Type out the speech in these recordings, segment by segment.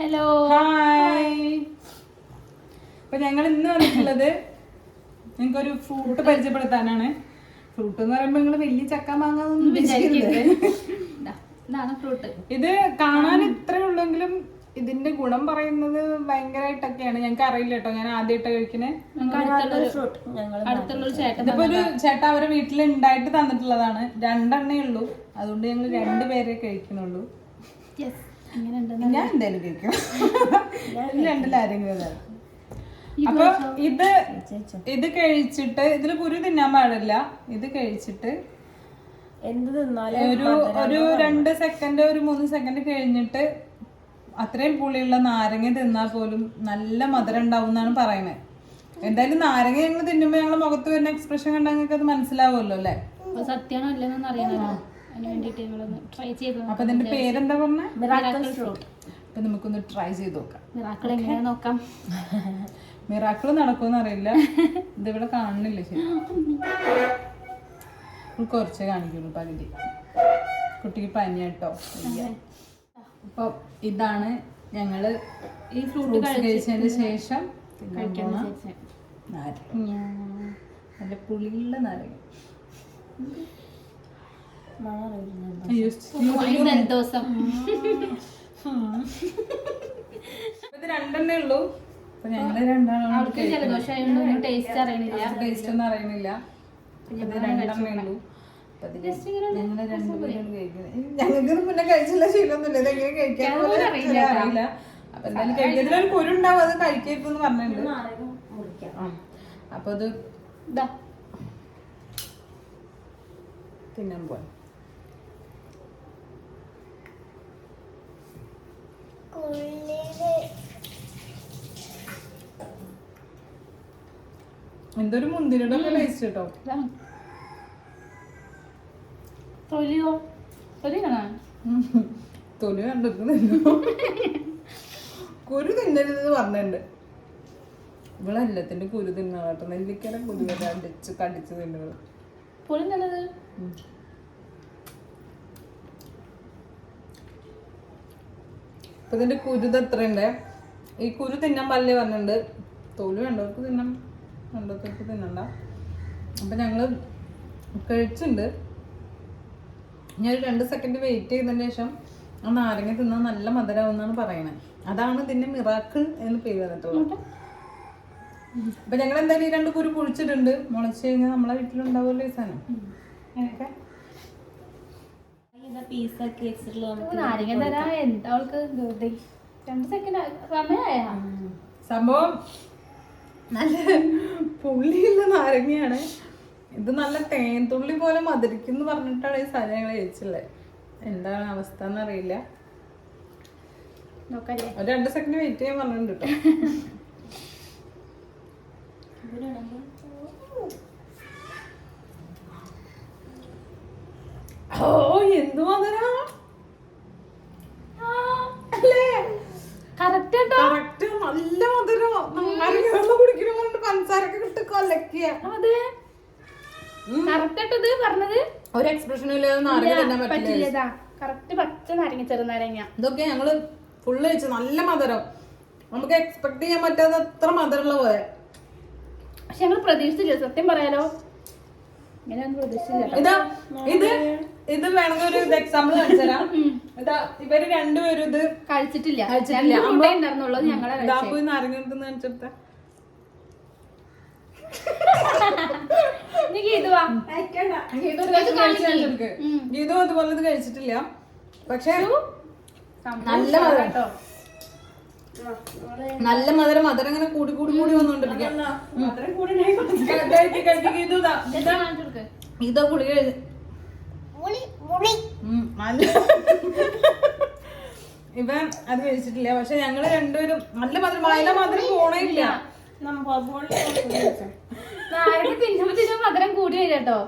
Hello hi അപ്പൊ ഞങ്ങൾ ഇന്ന് വന്നിട്ടുള്ളത് നിങ്ങൾക്കൊരു ഫ്രൂട്ട് പരിചയപ്പെടുത്താനാണ്. ഫ്രൂട്ട് എന്ന് പറയുമ്പോൾ നിങ്ങൾ വലിയ ചക്ക മാങ്ങ ഒന്നും ഉദ്ദേശിക്കരുത്. ഇതാണ് ഫ്രൂട്ട് ഇത് കാണാൻ ഇത്രേ ഉള്ളെങ്കിലും ഇതിന്റെ ഗുണം പറയുന്നത് ഭയങ്കരമായിട്ടൊക്കെയാണ്. ഞങ്ങൾക്ക് അറിയില്ല കേട്ടോ. ഞാൻ ആദ്യമായിട്ട് ചേട്ടൻ ഇതിപ്പോ ഒരു ചേട്ടൻ അവരെ വീട്ടിൽ ഉണ്ടായിട്ട് തന്നിട്ടുള്ളതാണ്. രണ്ടെണ്ണേ ഉള്ളൂ. അതുകൊണ്ട് ഞങ്ങൾ രണ്ടുപേരെ കഴിക്കുന്നുള്ളൂ യെസ് ഞാൻ എന്തായാലും കഴിക്കും രണ്ടിൽ ആരെങ്കിലും. അപ്പൊ ഇത് ഇത് കഴിച്ചിട്ട് ഇതിൽ കുരു തിന്നാൻ പാടില്ല. ഇത് കഴിച്ചിട്ട് എന്ത് തിന്നാലും ഒരു ഒരു രണ്ട് സെക്കൻഡ് ഒരു മൂന്ന് സെക്കൻഡ് കഴിഞ്ഞിട്ട് അത്രയും പുളിയുള്ള നാരങ്ങ തിന്നാൽ പോലും നല്ല മധുരം ഉണ്ടാവും എന്നാണ് പറയുന്നത് എന്തായാലും നാരങ്ങ ഞങ്ങൾ തിന്നുമ്പോൾ ഞങ്ങളുടെ മുഖത്ത് വരുന്ന എക്സ്പ്രഷൻ കണ്ടാൽ നിങ്ങൾക്ക് അത് മനസ്സിലാവുമല്ലോ അല്ലേ? സത്യമാണോ അല്ലെന്നൊന്നും അറിയണല്ലോ അതിന് വേണ്ടിയിട്ട് ഞങ്ങളൊന്ന് ട്രൈ ചെയ്തു അപ്പൊ അതിന്റെ പേരെന്താ പറഞ്ഞ? മിറാക്കിൾ ഫ്രൂട്ട് അപ്പൊ നമുക്കൊന്ന് ട്രൈ ചെയ്ത് നോക്കാം. മിറാക്കിൾ എങ്ങനെ നോക്കാം? മിറാക്കിൾ നടക്കുമെന്ന് അറിയില്ല. ഇതിവിടെ കാണുന്നില്ല ശരി. കുറച്ചേ കാണിക്കുള്ളൂ പകുതി. കുട്ടിക്ക് പനിയാട്ടോ അപ്പൊ ഇതാണ് ഞങ്ങൾ ഈ ഫ്രൂട്ട് കഴിച്ചതിന് ശേഷം കഴിക്കുന്ന കഴിക്കാൻ നാരങ്ങ. നല്ല പുളിയുള്ള നാരങ്ങ. ജലദോഷം ഇത് രണ്ടെണ്ണേ ഉള്ളൂ. അപ്പൊ ഞങ്ങൾ രണ്ടാളും അവൾക്ക് ജലദോഷം ആയതുകൊണ്ട് ടേസ്റ്റ് അറിയണില്ല. ടേസ്റ്റ് ഒന്നും അറിയണില്ല. ഇത് രണ്ടെണ്ണേ ഉള്ളൂ. അപ്പൊ ഇത് ഞങ്ങൾ രണ്ടുപേരും കഴിക്കുന്നത് ഞങ്ങൾക്ക് മുന്നേ കഴിച്ചില്ല ശീലമൊന്നുമില്ല. ഇതെങ്ങനെ കഴിക്കാൻ പോലും അറിയില്ല അറിയില്ല. അപ്പൊ എന്തായാലും കഴിക്കുന്നതിലൊരു കുരുണ്ടാവും അത് കഴിക്കരുതെന്ന് പറഞ്ഞിട്ടുണ്ട്. മുറിക്കാം. ആ. അപ്പൊ അത് ഇതാ തിന്നാൻ പോവാം. എന്തൊരു മുന്തിരിയുടെ ഒക്കെ ടേസ്റ്റ് കേട്ടോ തൊലിയോ? തൊലിയാണോ? തൊലി കണ്ടിട്ട് കുരു തിന്നരുതെന്ന് പറഞ്ഞിട്ടുണ്ട്. ഇവിടെ എല്ലാത്തിന്റെ കുരു തിന്നാ കേട്ടോ. നെല്ലിക്കര കുരു കടിച്ച് കടിച്ച് തിന്നുകൾ പൊളി നല്ലത് ഇപ്പൊ ഇതിന്റെ കുരുത് എത്രയുണ്ട്? ഈ കുരു തിന്നാൻ പല്ലേ പറഞ്ഞിട്ടുണ്ട്. തോൽ വേണ്ടവർക്ക് തിന്നാം. വേണ്ടവർക്ക് തിന്നണ്ട. അപ്പൊ ഞങ്ങൾ കഴിച്ചിട്ടുണ്ട്. ഞാൻ രണ്ട് സെക്കൻഡ് വെയിറ്റ് ചെയ്തതിന് ശേഷം ആ നാരങ്ങ തിന്നാൽ നല്ല മധുരാവുന്നാണ് പറയണേ. അതാണ് ഇതിന്റെ മിറാക്ക് എന്ന് പേര് വന്നിട്ടുള്ളത്. അപ്പൊ ഞങ്ങൾ എന്തായാലും ഈ രണ്ട് കുരു കുഴിച്ചിട്ടുണ്ട്. മുളച്ച് കഴിഞ്ഞാൽ നമ്മളെ വീട്ടിലുണ്ടാവുമല്ലോ ഈ സാധനം. അങ്ങനെയൊക്കെ പീസാക്കി വെച്ചിട്ടുള്ള നമുക്ക് നാരങ്ങ തരാ. എന്താ അവൾക്ക് ധൃതി രണ്ട് സെക്കൻഡ് സംഭവം നല്ല പുള്ളിയുള്ള നാരങ്ങയാണ്. ഇത് നല്ല തേൻതുള്ളി പോലെ മധുരിക്കും എന്ന് പറഞ്ഞിട്ടാണ് ഈ സാധനം ഞങ്ങൾ കഴിച്ചുള്ളത് എന്താണ് അവസ്ഥ എന്നറിയില്ല നോക്കല്ലേ ഒരു രണ്ട് സെക്കൻഡ് വെയിറ്റ് ചെയ്യാൻ പറഞ്ഞിട്ടുണ്ട് കേട്ടോ ഓ എന്ത് മധുരാ കറക്റ്റ് കേട്ടോ. നല്ല മധുരം. വെള്ളം കുടിക്കണ കൊണ്ട് പഞ്ചസാരൊക്കെ ഇട്ട് കൊലക്കുക അതെ. കറക്റ്റ് കേട്ടോ ഇത് പറഞ്ഞത്. ഒരു എക്സ്പ്രഷനും ഇല്ലാതെ നാരങ്ങ തിന്നാൻ പറ്റില്ല കറക്റ്റ് പച്ച നാരങ്ങ ചെറുനാരങ്ങ ഇതൊക്കെ ഞങ്ങൾ ഫുള്ള് കഴിച്ചു നല്ല മധുരം. നമുക്ക് എക്സ്പെക്ട് ചെയ്യാൻ പറ്റാത്ത അത്ര മധുരമുള്ള പോലെ. പക്ഷെ ഞങ്ങൾ പ്രതീക്ഷിച്ചില്ല. സത്യം പറയാലോ. ഇങ്ങനെയൊന്നും പ്രതീക്ഷിച്ചില്ല ഇതാ ഇത് ഇത് വേണമെങ്കിൽ ഒരു എക്സാമ്പിൾ കാണിച്ചുതരാം ഇതാ ഇവർ രണ്ടുപേരും ഇത് കഴിച്ചിട്ടില്ല. ഉണ്ടായിരുന്നുള്ളത് ഞങ്ങളെ ഇതാ നാരങ്ങ കാണിച്ചെടുത്ത ഇത് ഇതും അതുപോലെ ഇത് കഴിച്ചിട്ടില്ല. പക്ഷേ നല്ല നല്ല മധുരം. കേട്ടോ. നല്ല മധുരം. മധുരം ഇങ്ങനെ കൂടി കൂടി കൂടി വന്നോണ്ടിരിക്കാം ഗീതു ഇത്. ഇതാ. ഇതാ കാണിച്ചു കൊടുക്ക്. ഇതാ പുളി കഴി ഉം, നല്ല ഇവൻ അത് കഴിച്ചിട്ടില്ല. പക്ഷെ ഞങ്ങൾ രണ്ടുപേരും നല്ല മധുരം വായില മധുരം പോണേ ഇല്ല. നാരങ്ങ തിന്നുമ്പോ തിന്നുമ്പോ മധുരം കൂടി വരും കേട്ടോ.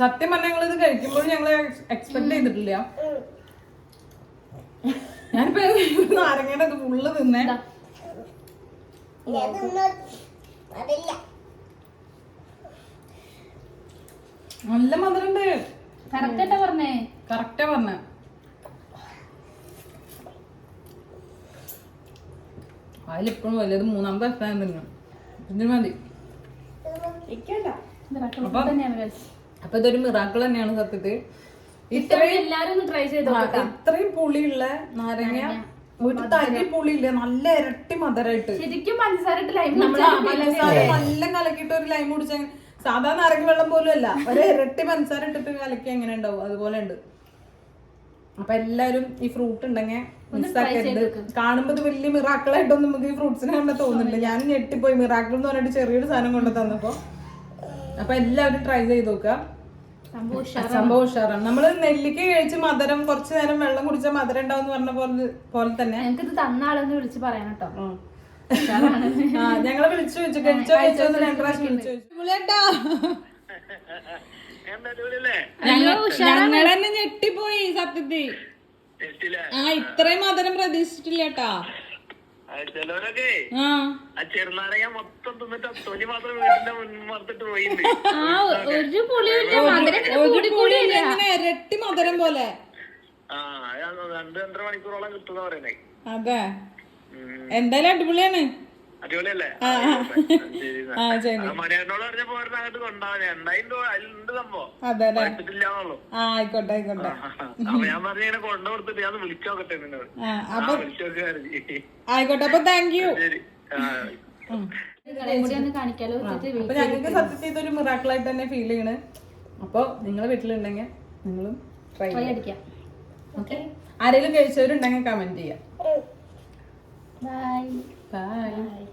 സത്യം പറഞ്ഞ ഞങ്ങൾ ഇത് കഴിക്കുമ്പോൾ ഞങ്ങൾ എക്സ്പെക്ട് ചെയ്തിട്ടില്ല. ഞാനിപ്പോ നാരങ്ങയുടെ ഫുള്ള് തിന്നേ ഇതാ. നല്ല മധുരം ഉണ്ട് കറക്റ്റ് പറഞ്ഞേ. കറക്റ്റാ പറഞ്ഞ. അതിലിപ്പോഴും വലിയത് മൂന്നാമത്തെ അഭിപ്രായം തന്നെ ഇതിന് മതി. അപ്പൊ ഇതൊരു മിറാക്കിൾ തന്നെയാണ് സത്യത്തിൽ. ഇത്രയും ട്രൈ ഇത്രയും പുളിയുള്ള നാരങ്ങ ഒരു തരി പുളിയില്ല നല്ല ഇരട്ടി മധുരമായിട്ട് ശരിക്കും പഞ്ചസാര ഇട്ട് ലൈം നമ്മൾ പഞ്ചസാര നല്ല കലക്കിയിട്ട് ഒരു ലൈം കുടിച്ച സാധാ നാരങ്ങ വെള്ളം പോലും അല്ല. ഒരു ഇരട്ടി പഞ്ചസാര ഇട്ടിട്ട് കലക്കി എങ്ങനെ ഉണ്ടാവും? അതുപോലെ ഉണ്ട്. അപ്പൊ എല്ലാരും ഈ ഫ്രൂട്ട് ഉണ്ടെങ്കിൽ മിസ്സാക്കരുത് കാണുമ്പോ ഇത് വലിയ മിറാക്കളായിട്ടൊന്നും നമുക്ക് ഈ ഫ്രൂട്ട്സിനെ കണ്ട തോന്നുന്നില്ല. ഞാൻ ഞെട്ടിപ്പോയി. മിറാക്കിൾ എന്ന് പറഞ്ഞിട്ട് ചെറിയൊരു സാധനം കൊണ്ട് തന്നപ്പോ. അപ്പൊ എല്ലാവരും ട്രൈ ചെയ്ത് നോക്കുക. സംഭവം ഉഷാറാണ്. നമ്മൾ നെല്ലിക്ക കഴിച്ച് മധുരം കുറച്ചു നേരം വെള്ളം കുടിച്ചാൽ മധുരം ഉണ്ടാവും എന്ന് പറഞ്ഞ പോലെ പോലെ തന്നെ. നിങ്ങൾക്ക് ഇത് തന്ന ആളെന്ന് വിളിച്ച് പറയാം കേട്ടോ. ഞങ്ങളെ വിളിച്ചു കഴിച്ചോ കഴിച്ചോ ഞങ്ങൾ തന്നെ ഞെട്ടിപ്പോയി സത്യത്തിൽ ആ ഇത്രയും മധുരം പ്രതീക്ഷിച്ചിട്ടില്ല കേട്ടാ ചിലവരൊക്കെ ആ. ചെറുനാരങ്ങ മൊത്തം തിന്നിട്ട് തൊലി മാത്രം മുൻമറത്തിട്ട് പോയിണ്ട് ഇരട്ടി മധുരം പോലെ. ആ രണ്ട് രണ്ടര മണിക്കൂറോളം കിട്ടുന്ന പറയുന്നേ. അതെ. എന്തായാലും അടിപൊളിയാണ്. അടിപൊളിയല്ലേ? ആ. ശരി അതെ ആ ആയിക്കോട്ടെ ആയിക്കോട്ടെ. അപ്പൊ ആയിക്കോട്ടെ താങ്ക് യു അപ്പൊ ഞങ്ങൾക്ക് സത്യത്തിൽ ഇതൊരു മിറാക്കിളായിട്ട് തന്നെ ഫീൽ ചെയ്യണ്. അപ്പൊ നിങ്ങളെ വീട്ടിലുണ്ടെങ്കിൽ നിങ്ങളും ട്രൈ അടിക്കാം. ആരെങ്കിലും കഴിച്ചവരുണ്ടെങ്കിൽ കമന്റ് ചെയ്യാം. Bye. Bye. Bye.